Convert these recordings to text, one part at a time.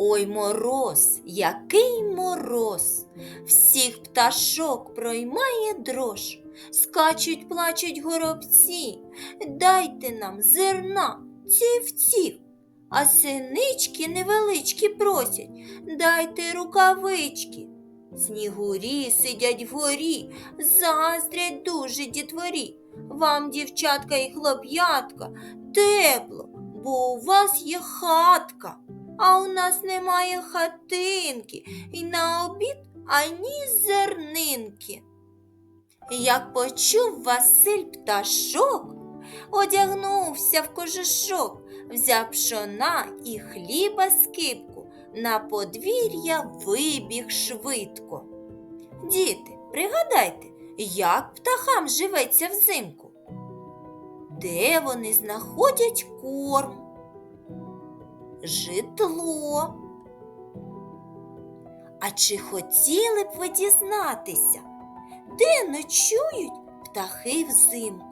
Ой, мороз, який мороз, всіх пташок проймає дрож, скачуть, плачуть горобці, дайте нам зерна, ців-ців, а синички невеличкі просять, дайте рукавички. Снігурі сидять вгорі, заздрять дуже дітворі. Вам, дівчатка і хлоп'ятка, тепло, бо у вас є хатка. А у нас немає хатинки, і на обід ані зернинки. Як почув Василь пташок, одягнувся в кожушок, взяв пшона і хліба скипку, на подвір'я вибіг швидко. Діти, пригадайте, як птахам живеться взимку? Де вони знаходять корм? житло. А чи хотіли б ви дізнатися, де ночують птахи взимку?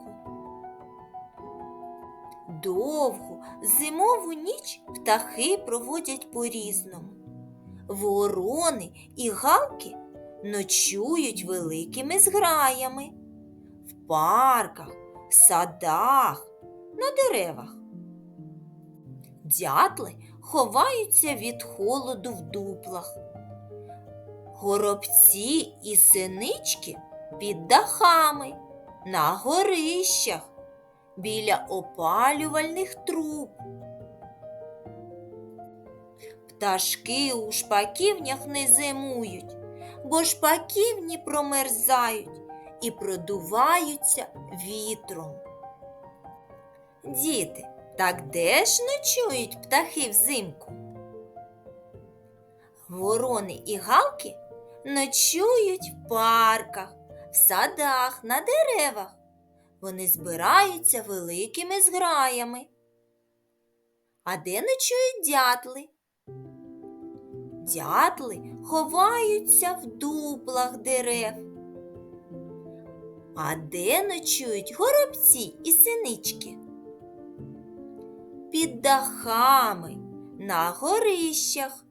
Довгу зимову ніч птахи проводять по-різному. Ворони і галки ночують великими зграями в парках, садах, на деревах. Дятли ховаються від холоду в дуплах. Горобці і синички під дахами, на горищах, біля опалювальних труб. Пташки у шпаківнях не зимують, бо шпаківні промерзають і продуваються вітром. Діти, так де ж ночують птахи взимку? Ворони і галки ночують в парках, в садах, на деревах. Вони збираються великими зграями. А де ночують дятли? Дятли ховаються в дуплах дерев. А де ночують горобці і синички? під дахами, на горищах,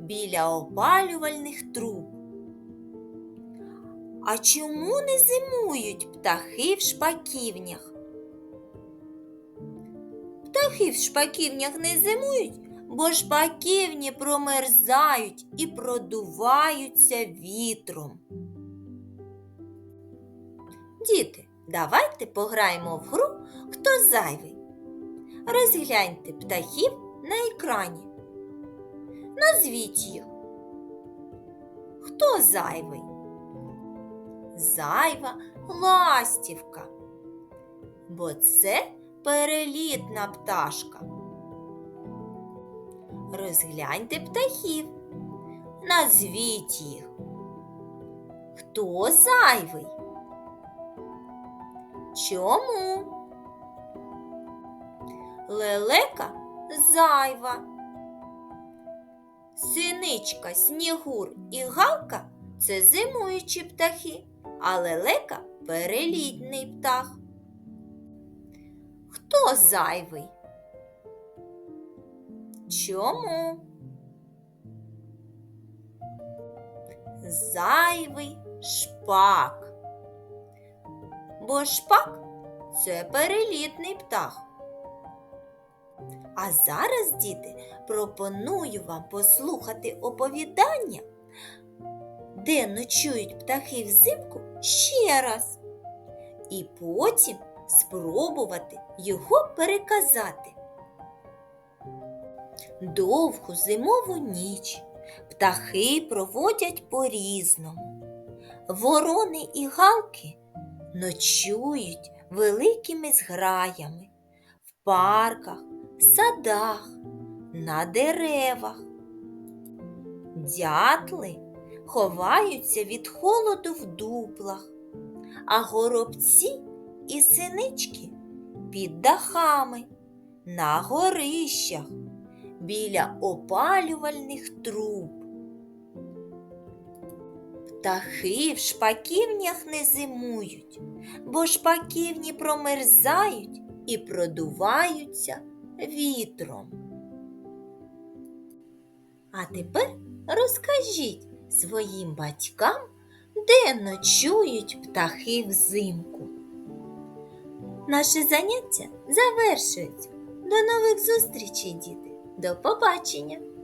біля опалювальних труб. А чому не зимують птахи в шпаківнях? Птахи в шпаківнях не зимують, бо шпаківні промерзають і продуваються вітром. Діти, давайте пограємо в гру Хто зайвий. Розгляньте птахів на екрані. Назвіть їх. Хто зайвий? Зайва ластівка. Бо це перелітна пташка. Розгляньте птахів. Назвіть їх. Хто зайвий? Чому? Лелека зайва. Синичка, снігур і галка це зимуючі птахи, а лелека перелітний птах. Хто зайвий? Чому? Зайвий шпак. Бо шпак це перелітний птах. А зараз, діти, пропоную вам послухати оповідання, де ночують птахи взимку ще раз, і потім спробувати його переказати. Довгу зимову ніч птахи проводять по-різному. Ворони і галки ночують великими зграями в парках, садах, на деревах. Дятли ховаються від холоду в дуплах, а горобці і синички під дахами, на горищах, біля опалювальних труб. Птахи в шпаківнях не зимують, бо шпаківні промерзають і продуваються вітром. А тепер розкажіть своїм батькам, де ночують птахи взимку. Наше заняття завершується. До нових зустрічей, діти. До побачення!